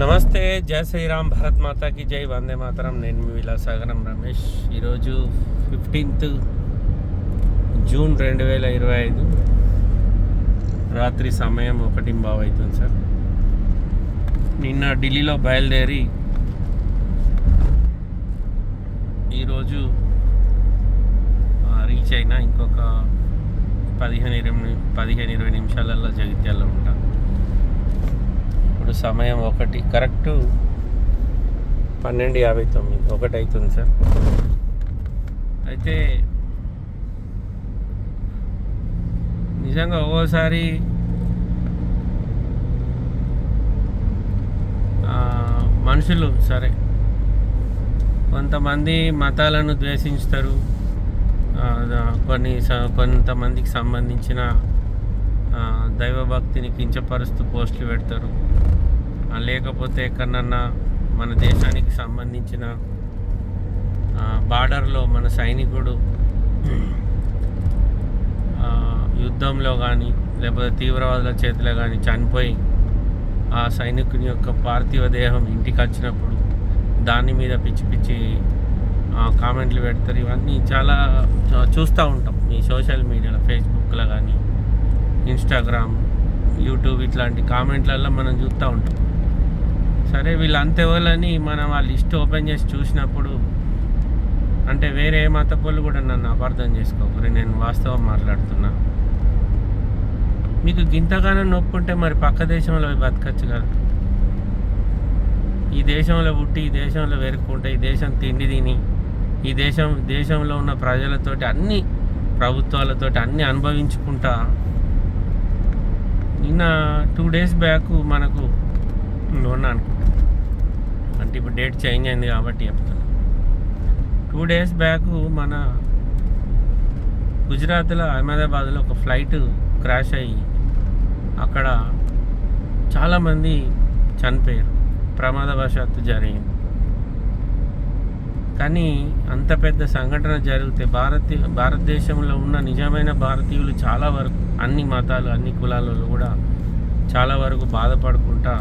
నమస్తే జై శ్రీరామ్ భారత్ మాతాకి జై వందే మాతరం. నేను మీ విలాసాగరం రమేష్. ఈరోజు ఫిఫ్టీన్త్ జూన్ రెండు వేల ఇరవై ఐదు. రాత్రి సమయం ఒకటి బావ్ అవుతుంది సార్. నిన్న ఢిల్లీలో బయలుదేరి ఈరోజు రీచ్ అయినా ఇంకొక పదిహేను ఇరవై పదిహేను ఇరవై నిమిషాలలో జగిత్యాలలో ఉంటాను ఇప్పుడు సమయం ఒకటి. కరెక్టు పన్నెండు యాభై తొమ్మిది. ఒకటి అవుతుంది సార్. అయితే నిజంగా ఒక్కోసారి మనుషులు సరే కొంతమంది మతాలను ద్వేషిస్తారు కొన్ని స- కొంతమందికి సంబంధించిన దైవభక్తిని కించపరుస్తూ పోస్టులు పెడతారు. లేకపోతే ఎక్కడన్నా మన దేశానికి సంబంధించిన బార్డర్లో మన సైనికుడు యుద్ధంలో కానీ లేకపోతే తీవ్రవాదుల చేతిలో కానీ చనిపోయి ఆ సైనికుని యొక్క పార్థివ దేహం ఇంటికి వచ్చినప్పుడు దాని మీద పిచ్చి పిచ్చి కామెంట్లు పెడతారు. ఇవన్నీ చాలా చూస్తూ ఉంటాం ఈ సోషల్ మీడియాలో ఫేస్బుక్లో కానీ ఇన్స్టాగ్రామ్ యూట్యూబ్ ఇట్లాంటి కామెంట్లలో మనం చూస్తూ ఉంటాం. సరే వీళ్ళు అంతెవలని మనం ఆ లిస్ట్ ఓపెన్ చేసి చూసినప్పుడు అంటే వేరే ఏ మతపోళ్ళు కూడా నన్ను అపార్థం చేసుకోకూరి నేను వాస్తవం మాట్లాడుతున్నా. మీకు గింతగానో నొప్పి ఉంటే మరి పక్క దేశంలో బతకచ్చు కదా. ఈ దేశంలో పుట్టి ఈ దేశంలో వెరుక్కుంటే ఈ దేశం తిండి తిని ఈ దేశం దేశంలో ఉన్న ప్రజలతోటి అన్ని ప్రభుత్వాలతోటి అన్ని అనుభవించుకుంటా నిన్న టూ డేస్ బ్యాక్ మనకు మొన్న అనుకుంటా అంటే ఇప్పుడు డేట్ చేంజ్ అయింది కాబట్టి చెప్తాను టూ డేస్ బ్యాక్ మన గుజరాత్లో అహ్మదాబాద్లో ఒక ఫ్లైట్ క్రాష్ అయ్యి అక్కడ చాలామంది చనిపోయారు. ప్రమాదవశాత్తు జరిగింది. కానీ అంత పెద్ద సంఘటన జరిగితే భారతీ భారతదేశంలో ఉన్న నిజమైన భారతీయులు చాలా వరకు అన్ని మతాలు అన్ని కులాలలో కూడా చాలా వరకు బాధపడుకుంటా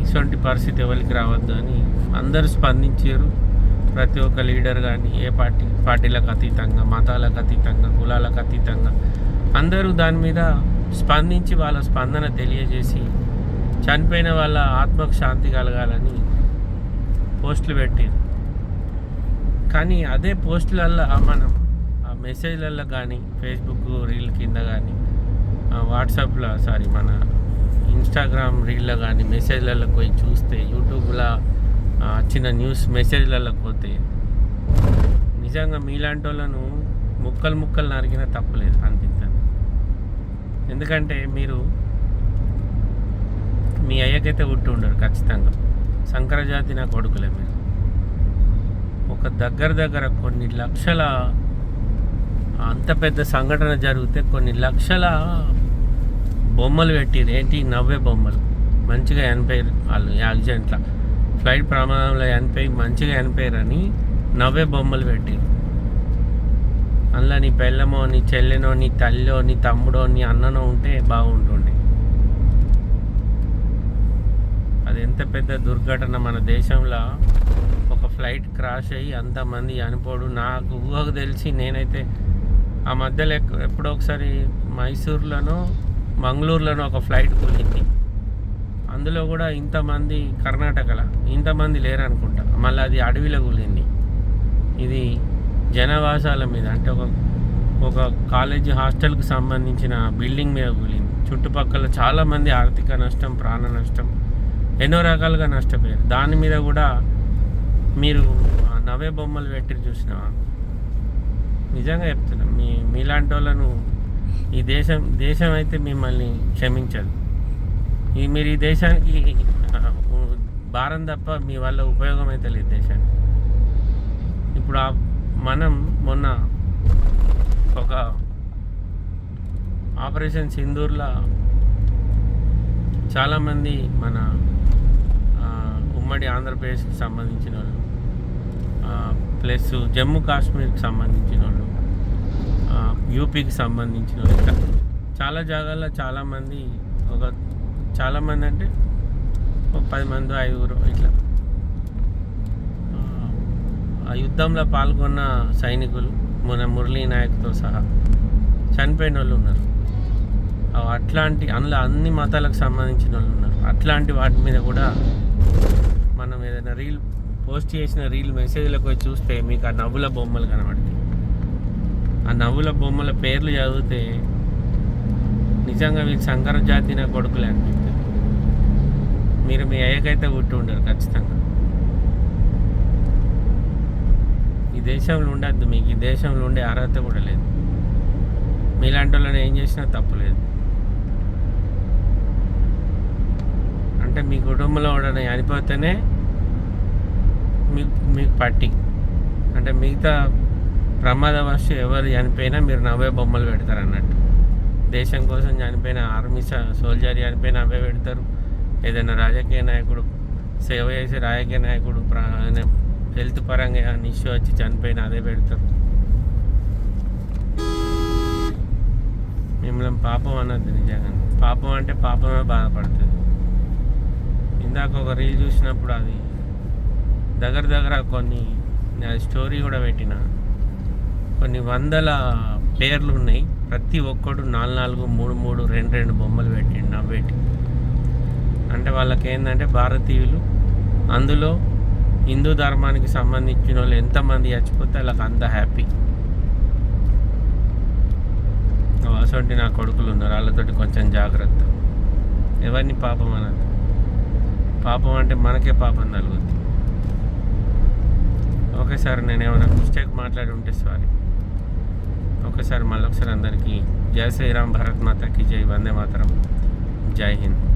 ఇటువంటి పరిస్థితి ఎవరికి రావద్దు అని అందరూ స్పందించారు. ప్రతి ఒక్క లీడర్ కానీ ఏ పార్టీ పార్టీలకు అతీతంగా మతాలకు అతీతంగా కులాలకు అతీతంగా అందరూ దాని మీద స్పందించి వాళ్ళ స్పందన తెలియజేసి చనిపోయిన వాళ్ళ ఆత్మకు శాంతి కలగాలని పోస్టులు పెట్టారు. కానీ అదే పోస్టులల్లో మనం ఆ మెసేజ్లలో కానీ ఫేస్బుక్ రీల్ కింద కానీ వాట్సాప్లో సారీ మన ఇన్స్టాగ్రామ్ రీల్లో కానీ మెసేజ్లలో పోయి చూస్తే యూట్యూబ్లో వచ్చిన న్యూస్ మెసేజ్లలో పోతే నిజంగా మీలాంటి వాళ్ళను ముక్కలు ముక్కలు నరిగినా తప్పలేదు అనిపిస్తుంది ఎందుకంటే మీరు మీ అయ్యకైతే ఉట్టి ఉండరు ఖచ్చితంగా. శంకరజాతి నా కొడుకులే మీరు. ఒక దగ్గర దగ్గర కొన్ని లక్షల అంత పెద్ద సంఘటన జరిగితే కొన్ని లక్షల బొమ్మలు పెట్టిరు ఏంటి? నవ్వే బొమ్మలు. మంచిగా చనిపోయారు వాళ్ళు యాక్సిడెంట్లో. ఫ్లైట్ ప్రమాదంలో చనిపోయి మంచిగా చనిపోయారని నవ్వే బొమ్మలు పెట్టిరు అందులో నీ పెళ్ళమో నీ చెల్లెనో నీ తల్లిలో నీ తమ్ముడో నీ అన్ననో ఉంటే బాగుంటుండే. అది పెద్ద దుర్ఘటన మన దేశంలో ఒక ఫ్లైట్ క్రాష్ అయ్యి అంతమంది అనిపోడు నాకు ఊహకు తెలిసి నేనైతే ఆ మధ్యలో ఎప్పుడో ఒకసారి మైసూర్లోనో మంగళూరులోనో ఒక ఫ్లైట్ కూలింది అందులో కూడా ఇంతమంది కర్ణాటకలో ఇంతమంది లేరనుకుంటా. మళ్ళీ అది అడవిలో కూలింది ఇది జనవాసాల మీద అంటే ఒక ఒక కాలేజీ హాస్టల్కి సంబంధించిన బిల్డింగ్ మీద కూలింది చుట్టుపక్కల చాలామంది ఆర్థిక నష్టం ప్రాణ నష్టం ఎన్నో రకాలుగా నష్టపోయారు. దాని మీద కూడా మీరు ఆ నవే బొమ్మలు పెట్టి చూసినావా? నిజంగా చెప్తున్నా మీ మీలాంటి వాళ్ళను ఈ దేశం దేశం అయితే మిమ్మల్ని క్షమించదు. ఈ మీరు ఈ దేశానికి భారం తప్ప మీ వల్ల ఉపయోగం అయితే లేదు దేశానికి. ఇప్పుడు ఆ మనం మొన్న ఒక ఆపరేషన్ సింధూర్లో చాలామంది మన ఉమ్మడి ఆంధ్రప్రదేశ్కి సంబంధించిన వాళ్ళు ప్లస్ జమ్మూ కాశ్మీర్కి సంబంధించిన వాళ్ళు యూపీకి సంబంధించిన వాళ్ళు. చాలా జాగాల్లో చాలామంది ఒక చాలామంది అంటే ఒక పది మంది ఐదుగురు ఇట్లా. ఆ, యుద్ధంలో పాల్గొన్న సైనికులు మన మురళీ నాయక్తో సహా చనిపోయిన వాళ్ళు ఉన్నారు. అట్లాంటి అందులో అన్ని మతాలకు సంబంధించిన వాళ్ళు ఉన్నారు. అట్లాంటి వాటి మీద కూడా మనం ఏదైనా రీల్ పోస్ట్ చేసిన రీల్ మెసేజ్లకు పోయి చూస్తే మీకు ఆ నవ్వుల బొమ్మలు కనబడతాయి. ఆ నవ్వుల బొమ్మల పేర్లు చదివితే నిజంగా వీళ్ళు సంకర జాతిన కొడుకులే అనిపిస్తుంది. మీరు మీ అయ్యకైతే పుట్టి ఉండరు ఖచ్చితంగా. ఈ దేశంలో ఉండద్దు మీకు ఈ దేశంలో ఉండే అర్హత కూడా లేదు. మీలాంటి వాళ్ళని ఏం చేసినా తప్పులేదు అంటే మీ కుటుంబంలో ఎవడైనా చనిపోతేనే మీకు మీకు పట్టి అంటే మిగతా ప్రమాదవశ ఎవరు చనిపోయినా మీరు నవ్వే బొమ్మలు పెడతారు అన్నట్టు. దేశం కోసం చనిపోయిన ఆర్మీ సోల్జర్ చనిపోయిన అవే పెడతారు. ఏదైనా రాజకీయ నాయకుడు సేవ చేసే రాజకీయ నాయకుడు హెల్త్ పరంగా ఇష్యూ వచ్చి చనిపోయిన అదే పెడతారు. మిమ్మల్ని పాపం అన్నది నిజంగా. పాపం అంటే పాపమే బాధపడుతుంది. ఇందాక ఒక రీల్ చూసినప్పుడు అది దగ్గర దగ్గర కొన్ని నేను స్టోరీ కూడా పెట్టిన. కొన్ని వందల పేర్లు ఉన్నాయి. ప్రతి ఒక్కడు నాలుగు నాలుగు మూడు మూడు రెండు రెండు బొమ్మలు పెట్టిండు నవ్వేటి. అంటే వాళ్ళకి ఏంటంటే భారతీయులు. అందులో హిందూ ధర్మానికి సంబంధించిన వాళ్ళు ఎంతమంది చచ్చిపోతే వాళ్ళకి అంత హ్యాపీ. అసొంటి నా కొడుకులు ఉన్నారు. వాళ్ళతోటి కొంచెం జాగ్రత్త. ఎవరిని పాపం అనదు పాపం అంటే మనకే పాపం తగులుతుంది ఓకే సార్ నేను ఏమైనా మిస్టేక్ మాట్లాడి ఉంటే సారీ. ఒకసారి మళ్ళొకసారి అందరికీ జై శ్రీరామ్ భారత్ మాతకి జై వందే మాతరం. జై హింద్.